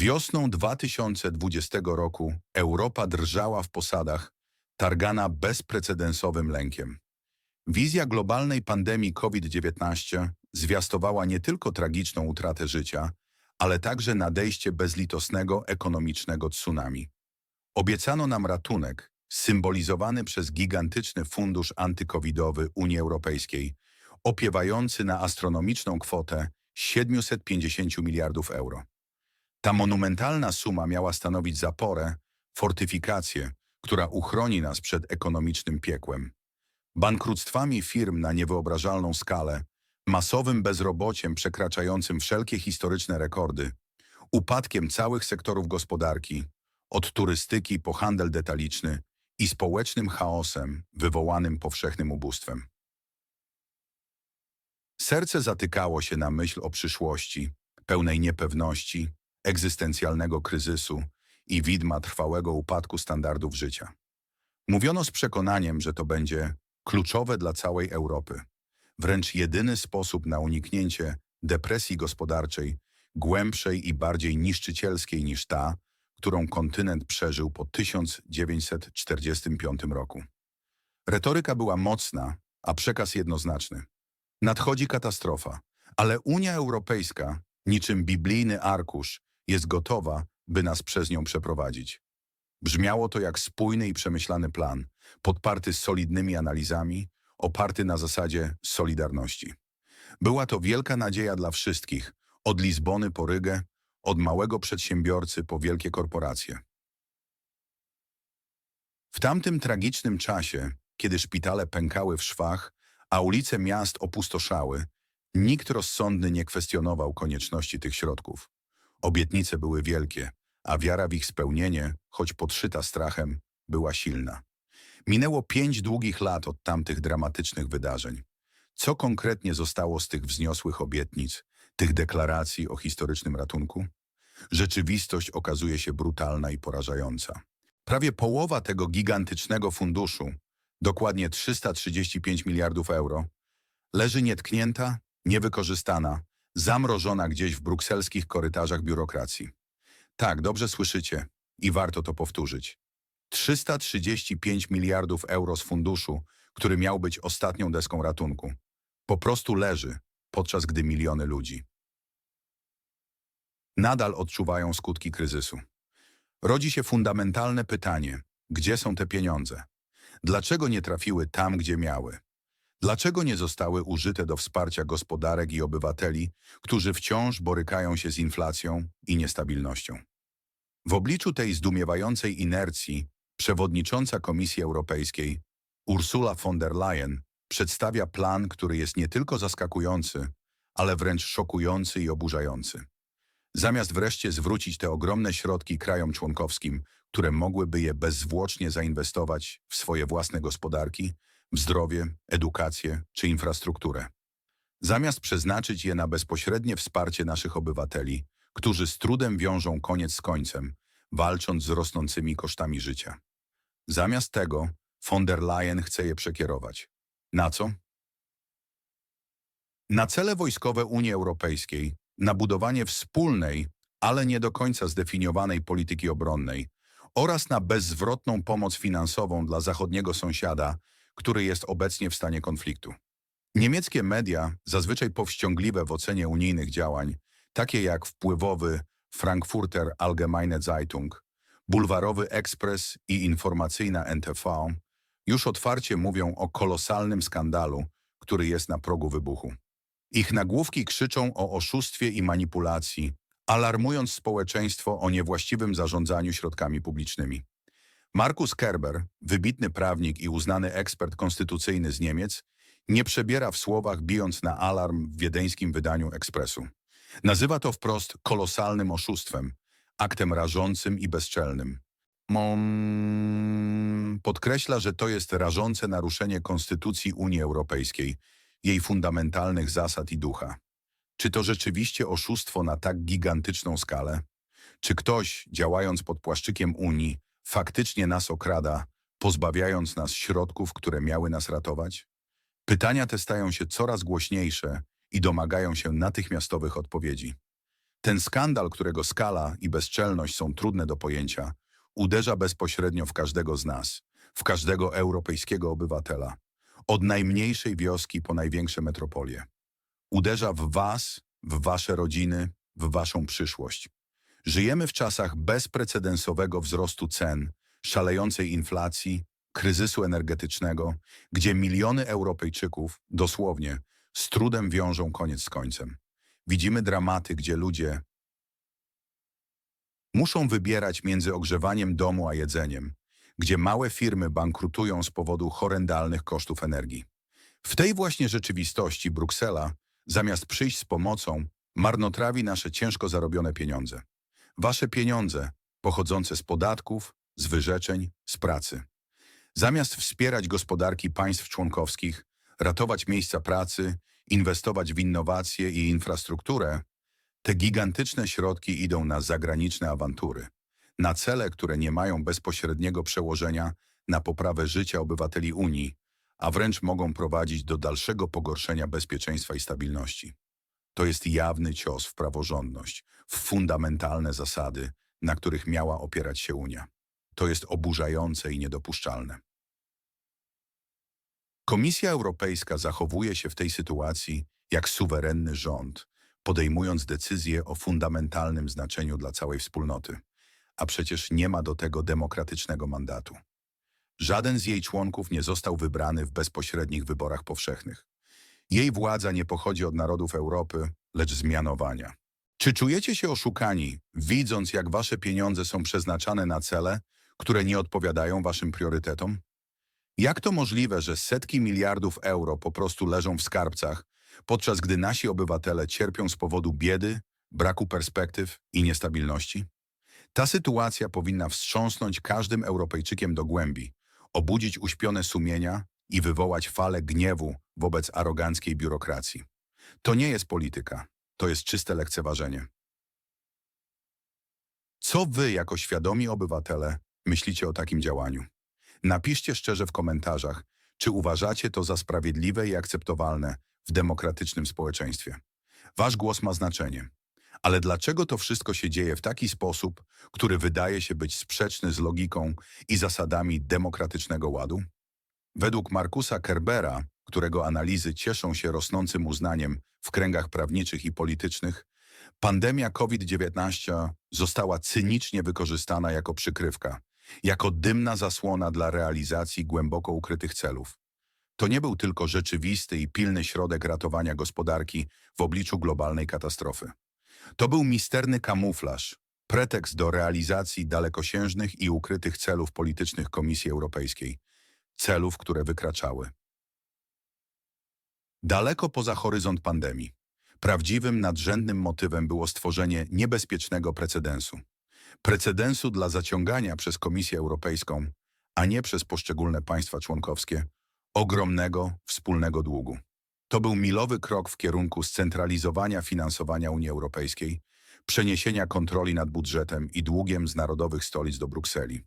Wiosną 2020 roku Europa drżała w posadach, targana bezprecedensowym lękiem. Wizja globalnej pandemii COVID-19 zwiastowała nie tylko tragiczną utratę życia, ale także nadejście bezlitosnego ekonomicznego tsunami. Obiecano nam ratunek, symbolizowany przez gigantyczny fundusz antykowidowy Unii Europejskiej, opiewający na astronomiczną kwotę 750 miliardów euro. Ta monumentalna suma miała stanowić zaporę, fortyfikację, która uchroni nas przed ekonomicznym piekłem. Bankructwami firm na niewyobrażalną skalę, masowym bezrobociem przekraczającym wszelkie historyczne rekordy, upadkiem całych sektorów gospodarki, od turystyki po handel detaliczny i społecznym chaosem wywołanym powszechnym ubóstwem. Serce zatykało się na myśl o przyszłości, pełnej niepewności, egzystencjalnego kryzysu i widma trwałego upadku standardów życia. Mówiono z przekonaniem, że to będzie kluczowe dla całej Europy, wręcz jedyny sposób na uniknięcie depresji gospodarczej, głębszej i bardziej niszczycielskiej niż ta, którą kontynent przeżył po 1945 roku. Retoryka była mocna, a przekaz jednoznaczny. Nadchodzi katastrofa, ale Unia Europejska, niczym biblijny arkusz, jest gotowa, by nas przez nią przeprowadzić. Brzmiało to jak spójny i przemyślany plan, podparty solidnymi analizami, oparty na zasadzie solidarności. Była to wielka nadzieja dla wszystkich, od Lizbony po Rygę, od małego przedsiębiorcy po wielkie korporacje. W tamtym tragicznym czasie, kiedy szpitale pękały w szwach, a ulice miast opustoszały, nikt rozsądny nie kwestionował konieczności tych środków. Obietnice były wielkie, a wiara w ich spełnienie, choć podszyta strachem, była silna. Minęło pięć długich lat od tamtych dramatycznych wydarzeń. Co konkretnie zostało z tych wzniosłych obietnic, tych deklaracji o historycznym ratunku? Rzeczywistość okazuje się brutalna i porażająca. Prawie połowa tego gigantycznego funduszu, dokładnie 335 miliardów euro, leży nietknięta, niewykorzystana, zamrożona gdzieś w brukselskich korytarzach biurokracji. Tak, dobrze słyszycie i warto to powtórzyć. 335 miliardów euro z funduszu, który miał być ostatnią deską ratunku. Po prostu leży, podczas gdy miliony ludzi nadal odczuwają skutki kryzysu. Rodzi się fundamentalne pytanie, gdzie są te pieniądze? Dlaczego nie trafiły tam, gdzie miały? Dlaczego nie zostały użyte do wsparcia gospodarek i obywateli, którzy wciąż borykają się z inflacją i niestabilnością? W obliczu tej zdumiewającej inercji przewodnicząca Komisji Europejskiej Ursula von der Leyen przedstawia plan, który jest nie tylko zaskakujący, ale wręcz szokujący i oburzający. Zamiast wreszcie zwrócić te ogromne środki krajom członkowskim, które mogłyby je bezzwłocznie zainwestować w swoje własne gospodarki, zdrowie, edukację czy infrastrukturę. Zamiast przeznaczyć je na bezpośrednie wsparcie naszych obywateli, którzy z trudem wiążą koniec z końcem, walcząc z rosnącymi kosztami życia. Zamiast tego von der Leyen chce je przekierować. Na co? Na cele wojskowe Unii Europejskiej, na budowanie wspólnej, ale nie do końca zdefiniowanej polityki obronnej oraz na bezzwrotną pomoc finansową dla zachodniego sąsiada, który jest obecnie w stanie konfliktu. Niemieckie media, zazwyczaj powściągliwe w ocenie unijnych działań, takie jak wpływowy Frankfurter Allgemeine Zeitung, bulwarowy Express i informacyjna NTV, już otwarcie mówią o kolosalnym skandalu, który jest na progu wybuchu. Ich nagłówki krzyczą o oszustwie i manipulacji, alarmując społeczeństwo o niewłaściwym zarządzaniu środkami publicznymi. Markus Kerber, wybitny prawnik i uznany ekspert konstytucyjny z Niemiec, nie przebiera w słowach bijąc na alarm w wiedeńskim wydaniu Ekspresu. Nazywa to wprost kolosalnym oszustwem, aktem rażącym i bezczelnym. Mom podkreśla, że to jest rażące naruszenie Konstytucji Unii Europejskiej, jej fundamentalnych zasad i ducha. Czy to rzeczywiście oszustwo na tak gigantyczną skalę? Czy ktoś, działając pod płaszczykiem Unii, faktycznie nas okrada, pozbawiając nas środków, które miały nas ratować? Pytania te stają się coraz głośniejsze i domagają się natychmiastowych odpowiedzi. Ten skandal, którego skala i bezczelność są trudne do pojęcia, uderza bezpośrednio w każdego z nas, w każdego europejskiego obywatela, od najmniejszej wioski po największe metropolie. Uderza w was, w wasze rodziny, w waszą przyszłość. Żyjemy w czasach bezprecedensowego wzrostu cen, szalejącej inflacji, kryzysu energetycznego, gdzie miliony Europejczyków, dosłownie, z trudem wiążą koniec z końcem. Widzimy dramaty, gdzie ludzie muszą wybierać między ogrzewaniem domu a jedzeniem, gdzie małe firmy bankrutują z powodu horrendalnych kosztów energii. W tej właśnie rzeczywistości Bruksela, zamiast przyjść z pomocą, marnotrawi nasze ciężko zarobione pieniądze. Wasze pieniądze, pochodzące z podatków, z wyrzeczeń, z pracy. Zamiast wspierać gospodarki państw członkowskich, ratować miejsca pracy, inwestować w innowacje i infrastrukturę, te gigantyczne środki idą na zagraniczne awantury, na cele, które nie mają bezpośredniego przełożenia na poprawę życia obywateli Unii, a wręcz mogą prowadzić do dalszego pogorszenia bezpieczeństwa i stabilności. To jest jawny cios w praworządność, w fundamentalne zasady, na których miała opierać się Unia. To jest oburzające i niedopuszczalne. Komisja Europejska zachowuje się w tej sytuacji jak suwerenny rząd, podejmując decyzje o fundamentalnym znaczeniu dla całej wspólnoty, a przecież nie ma do tego demokratycznego mandatu. Żaden z jej członków nie został wybrany w bezpośrednich wyborach powszechnych. Jej władza nie pochodzi od narodów Europy, lecz z mianowania. Czy czujecie się oszukani, widząc jak wasze pieniądze są przeznaczane na cele, które nie odpowiadają waszym priorytetom? Jak to możliwe, że setki miliardów euro po prostu leżą w skarbcach, podczas gdy nasi obywatele cierpią z powodu biedy, braku perspektyw i niestabilności? Ta sytuacja powinna wstrząsnąć każdym Europejczykiem do głębi, obudzić uśpione sumienia i wywołać falę gniewu wobec aroganckiej biurokracji. To nie jest polityka, to jest czyste lekceważenie. Co wy, jako świadomi obywatele, myślicie o takim działaniu? Napiszcie szczerze w komentarzach, czy uważacie to za sprawiedliwe i akceptowalne w demokratycznym społeczeństwie. Wasz głos ma znaczenie. Ale dlaczego to wszystko się dzieje w taki sposób, który wydaje się być sprzeczny z logiką i zasadami demokratycznego ładu? Według Markusa Kerbera, którego analizy cieszą się rosnącym uznaniem w kręgach prawniczych i politycznych, pandemia COVID-19 została cynicznie wykorzystana jako przykrywka, jako dymna zasłona dla realizacji głęboko ukrytych celów. To nie był tylko rzeczywisty i pilny środek ratowania gospodarki w obliczu globalnej katastrofy. To był misterny kamuflaż, pretekst do realizacji dalekosiężnych i ukrytych celów politycznych Komisji Europejskiej, celów, które wykraczały. Daleko poza horyzont pandemii, prawdziwym nadrzędnym motywem było stworzenie niebezpiecznego precedensu. Precedensu dla zaciągania przez Komisję Europejską, a nie przez poszczególne państwa członkowskie, ogromnego wspólnego długu. To był milowy krok w kierunku scentralizowania finansowania Unii Europejskiej, przeniesienia kontroli nad budżetem i długiem z narodowych stolic do Brukseli.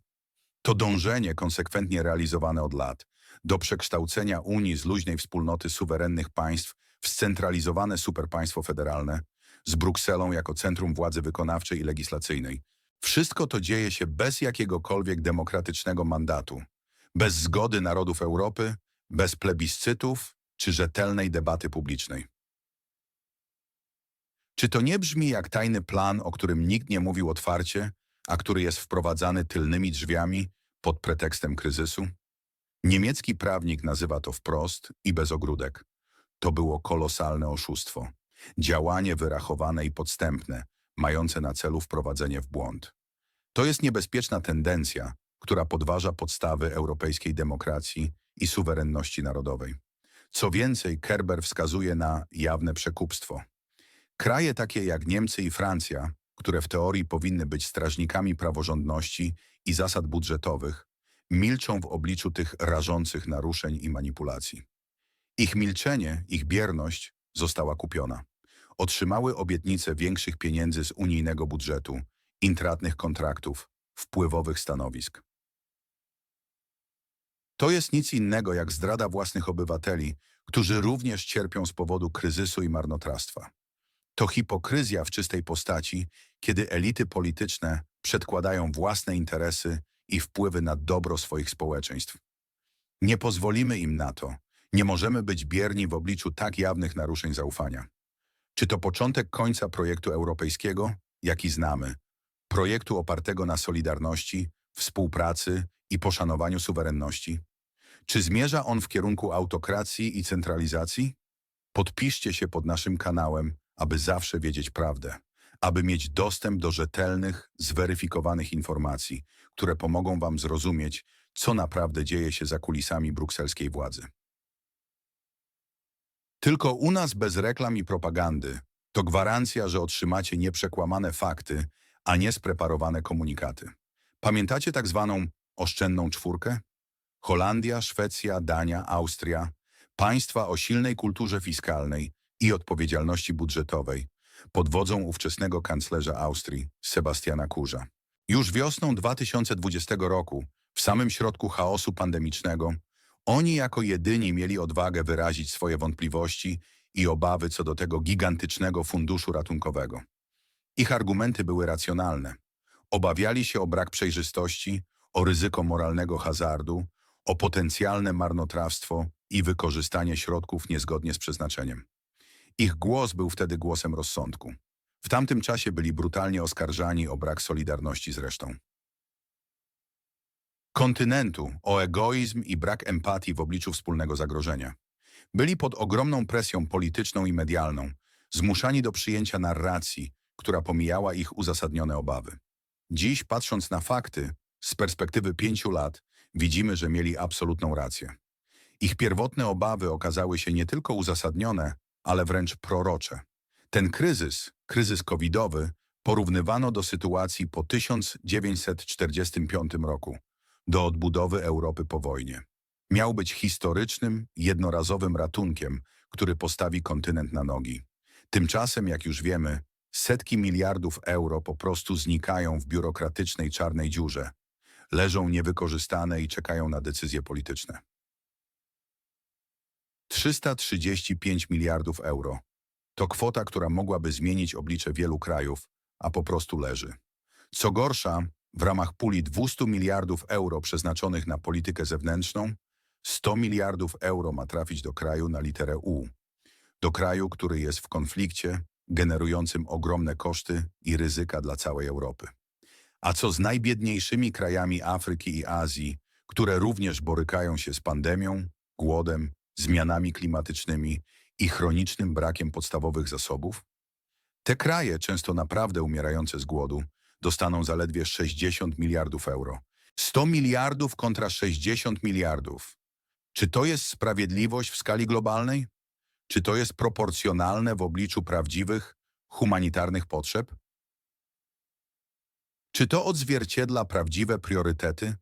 To dążenie konsekwentnie realizowane od lat do przekształcenia Unii z luźnej wspólnoty suwerennych państw w scentralizowane superpaństwo federalne z Brukselą jako centrum władzy wykonawczej i legislacyjnej. Wszystko to dzieje się bez jakiegokolwiek demokratycznego mandatu, bez zgody narodów Europy, bez plebiscytów czy rzetelnej debaty publicznej. Czy to nie brzmi jak tajny plan, o którym nikt nie mówił otwarcie, a który jest wprowadzany tylnymi drzwiami pod pretekstem kryzysu? Niemiecki prawnik nazywa to wprost i bez ogródek. To było kolosalne oszustwo. Działanie wyrachowane i podstępne, mające na celu wprowadzenie w błąd. To jest niebezpieczna tendencja, która podważa podstawy europejskiej demokracji i suwerenności narodowej. Co więcej, Kerber wskazuje na jawne przekupstwo. Kraje takie jak Niemcy i Francja, które w teorii powinny być strażnikami praworządności i zasad budżetowych, milczą w obliczu tych rażących naruszeń i manipulacji. Ich milczenie, ich bierność została kupiona. Otrzymały obietnice większych pieniędzy z unijnego budżetu, intratnych kontraktów, wpływowych stanowisk. To jest nic innego jak zdrada własnych obywateli, którzy również cierpią z powodu kryzysu i marnotrawstwa. To hipokryzja w czystej postaci, kiedy elity polityczne przedkładają własne interesy i wpływy na dobro swoich społeczeństw. Nie pozwolimy im na to. Nie możemy być bierni w obliczu tak jawnych naruszeń zaufania. Czy to początek końca projektu europejskiego, jaki znamy? Projektu opartego na solidarności, współpracy i poszanowaniu suwerenności? Czy zmierza on w kierunku autokracji i centralizacji? Podpiszcie się pod naszym kanałem, aby zawsze wiedzieć prawdę, aby mieć dostęp do rzetelnych, zweryfikowanych informacji, które pomogą Wam zrozumieć, co naprawdę dzieje się za kulisami brukselskiej władzy. Tylko u nas bez reklam i propagandy to gwarancja, że otrzymacie nieprzekłamane fakty, a nie spreparowane komunikaty. Pamiętacie tak zwaną oszczędną czwórkę? Holandia, Szwecja, Dania, Austria, państwa o silnej kulturze fiskalnej i odpowiedzialności budżetowej, pod wodzą ówczesnego kanclerza Austrii, Sebastiana Kurza. Już wiosną 2020 roku, w samym środku chaosu pandemicznego, oni jako jedyni mieli odwagę wyrazić swoje wątpliwości i obawy co do tego gigantycznego funduszu ratunkowego. Ich argumenty były racjonalne. Obawiali się o brak przejrzystości, o ryzyko moralnego hazardu, o potencjalne marnotrawstwo i wykorzystanie środków niezgodnie z przeznaczeniem. Ich głos był wtedy głosem rozsądku. W tamtym czasie byli brutalnie oskarżani o brak solidarności z resztą. Kontynentu, o egoizm i brak empatii w obliczu wspólnego zagrożenia. Byli pod ogromną presją polityczną i medialną, zmuszani do przyjęcia narracji, która pomijała ich uzasadnione obawy. Dziś, patrząc na fakty, z perspektywy pięciu lat, widzimy, że mieli absolutną rację. Ich pierwotne obawy okazały się nie tylko uzasadnione, ale wręcz prorocze. Ten kryzys, kryzys covidowy, porównywano do sytuacji po 1945 roku, do odbudowy Europy po wojnie. Miał być historycznym, jednorazowym ratunkiem, który postawi kontynent na nogi. Tymczasem, jak już wiemy, setki miliardów euro po prostu znikają w biurokratycznej czarnej dziurze. Leżą niewykorzystane i czekają na decyzje polityczne. 335 miliardów euro. To kwota, która mogłaby zmienić oblicze wielu krajów, a po prostu leży. Co gorsza, w ramach puli 200 miliardów euro przeznaczonych na politykę zewnętrzną, 100 miliardów euro ma trafić do kraju na literę U. Do kraju, który jest w konflikcie, generującym ogromne koszty i ryzyka dla całej Europy. A co z najbiedniejszymi krajami Afryki i Azji, które również borykają się z pandemią, głodem, zmianami klimatycznymi i chronicznym brakiem podstawowych zasobów? Te kraje, często naprawdę umierające z głodu, dostaną zaledwie 60 miliardów euro. 100 miliardów kontra 60 miliardów. Czy to jest sprawiedliwość w skali globalnej? Czy to jest proporcjonalne w obliczu prawdziwych, humanitarnych potrzeb? Czy to odzwierciedla prawdziwe priorytety?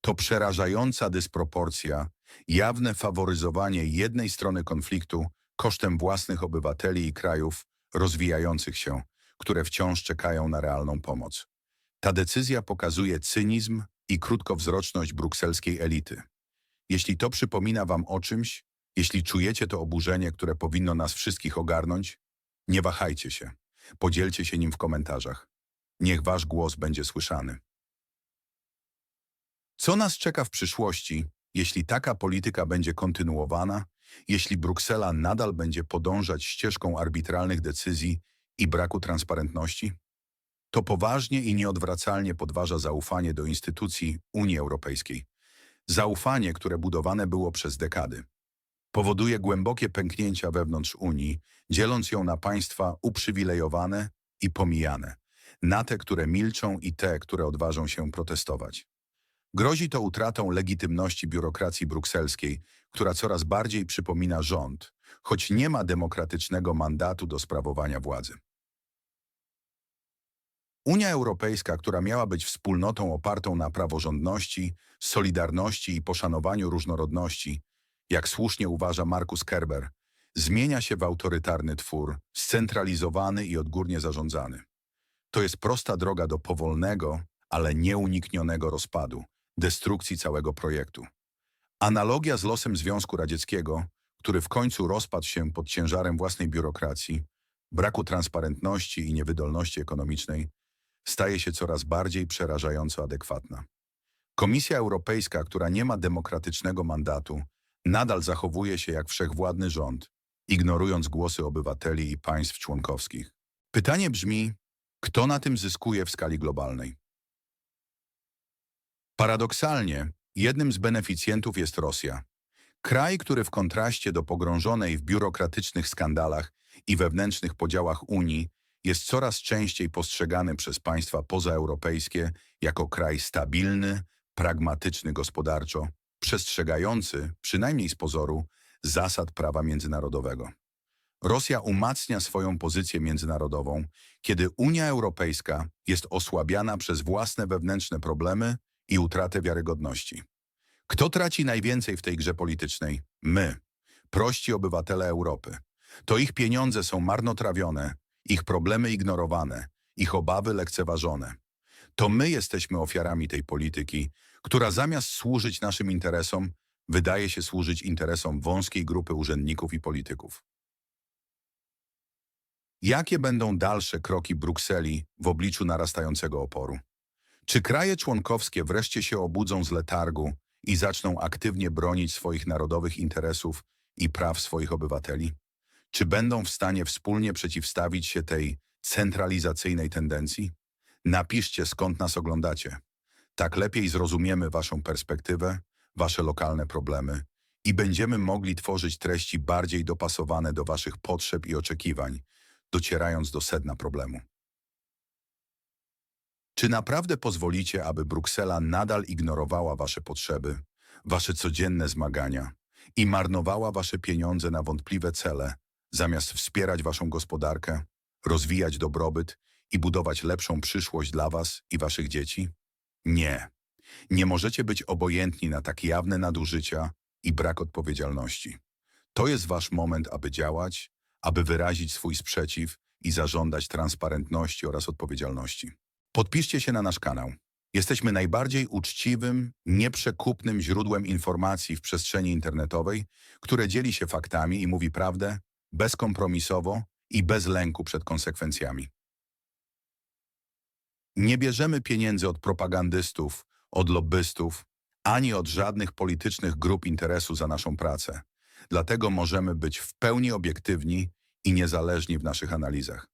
To przerażająca dysproporcja, jawne faworyzowanie jednej strony konfliktu kosztem własnych obywateli i krajów rozwijających się, które wciąż czekają na realną pomoc. Ta decyzja pokazuje cynizm i krótkowzroczność brukselskiej elity. Jeśli to przypomina wam o czymś, jeśli czujecie to oburzenie, które powinno nas wszystkich ogarnąć, nie wahajcie się. Podzielcie się nim w komentarzach. Niech wasz głos będzie słyszany. Co nas czeka w przyszłości, jeśli taka polityka będzie kontynuowana, jeśli Bruksela nadal będzie podążać ścieżką arbitralnych decyzji i braku transparentności? To poważnie i nieodwracalnie podważa zaufanie do instytucji Unii Europejskiej. Zaufanie, które budowane było przez dekady. Powoduje głębokie pęknięcia wewnątrz Unii, dzieląc ją na państwa uprzywilejowane i pomijane, na te, które milczą i te, które odważą się protestować. Grozi to utratą legitymności biurokracji brukselskiej, która coraz bardziej przypomina rząd, choć nie ma demokratycznego mandatu do sprawowania władzy. Unia Europejska, która miała być wspólnotą opartą na praworządności, solidarności i poszanowaniu różnorodności, jak słusznie uważa Markus Kerber, zmienia się w autorytarny twór, scentralizowany i odgórnie zarządzany. To jest prosta droga do powolnego, ale nieuniknionego rozpadu, destrukcji całego projektu. Analogia z losem Związku Radzieckiego, który w końcu rozpadł się pod ciężarem własnej biurokracji, braku transparentności i niewydolności ekonomicznej staje się coraz bardziej przerażająco adekwatna. Komisja Europejska, która nie ma demokratycznego mandatu, nadal zachowuje się jak wszechwładny rząd, ignorując głosy obywateli i państw członkowskich. Pytanie brzmi, kto na tym zyskuje w skali globalnej? Paradoksalnie, jednym z beneficjentów jest Rosja. Kraj, który w kontraście do pogrążonej w biurokratycznych skandalach i wewnętrznych podziałach Unii jest coraz częściej postrzegany przez państwa pozaeuropejskie jako kraj stabilny, pragmatyczny gospodarczo, przestrzegający, przynajmniej z pozoru, zasad prawa międzynarodowego. Rosja umacnia swoją pozycję międzynarodową, kiedy Unia Europejska jest osłabiana przez własne wewnętrzne problemy i utratę wiarygodności. Kto traci najwięcej w tej grze politycznej? My, prości obywatele Europy. To ich pieniądze są marnotrawione, ich problemy ignorowane, ich obawy lekceważone. To my jesteśmy ofiarami tej polityki, która zamiast służyć naszym interesom, wydaje się służyć interesom wąskiej grupy urzędników i polityków. Jakie będą dalsze kroki Brukseli w obliczu narastającego oporu? Czy kraje członkowskie wreszcie się obudzą z letargu i zaczną aktywnie bronić swoich narodowych interesów i praw swoich obywateli? Czy będą w stanie wspólnie przeciwstawić się tej centralizacyjnej tendencji? Napiszcie, skąd nas oglądacie. Tak lepiej zrozumiemy Waszą perspektywę, Wasze lokalne problemy i będziemy mogli tworzyć treści bardziej dopasowane do Waszych potrzeb i oczekiwań, docierając do sedna problemu. Czy naprawdę pozwolicie, aby Bruksela nadal ignorowała Wasze potrzeby, Wasze codzienne zmagania i marnowała Wasze pieniądze na wątpliwe cele, zamiast wspierać Waszą gospodarkę, rozwijać dobrobyt i budować lepszą przyszłość dla Was i Waszych dzieci? Nie. Nie możecie być obojętni na tak jawne nadużycia i brak odpowiedzialności. To jest Wasz moment, aby działać, aby wyrazić swój sprzeciw i zażądać transparentności oraz odpowiedzialności. Podpiszcie się na nasz kanał. Jesteśmy najbardziej uczciwym, nieprzekupnym źródłem informacji w przestrzeni internetowej, które dzieli się faktami i mówi prawdę bezkompromisowo i bez lęku przed konsekwencjami. Nie bierzemy pieniędzy od propagandystów, od lobbystów, ani od żadnych politycznych grup interesu za naszą pracę. Dlatego możemy być w pełni obiektywni i niezależni w naszych analizach.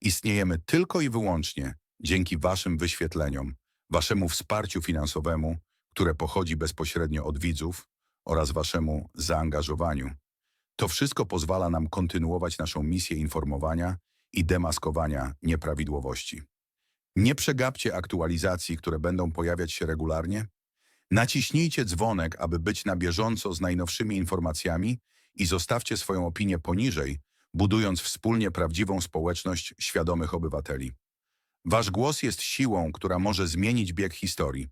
Istniejemy tylko i wyłącznie dzięki Waszym wyświetleniom, Waszemu wsparciu finansowemu, które pochodzi bezpośrednio od widzów oraz Waszemu zaangażowaniu. To wszystko pozwala nam kontynuować naszą misję informowania i demaskowania nieprawidłowości. Nie przegapcie aktualizacji, które będą pojawiać się regularnie. Naciśnijcie dzwonek, aby być na bieżąco z najnowszymi informacjami i zostawcie swoją opinię poniżej, budując wspólnie prawdziwą społeczność świadomych obywateli. Wasz głos jest siłą, która może zmienić bieg historii.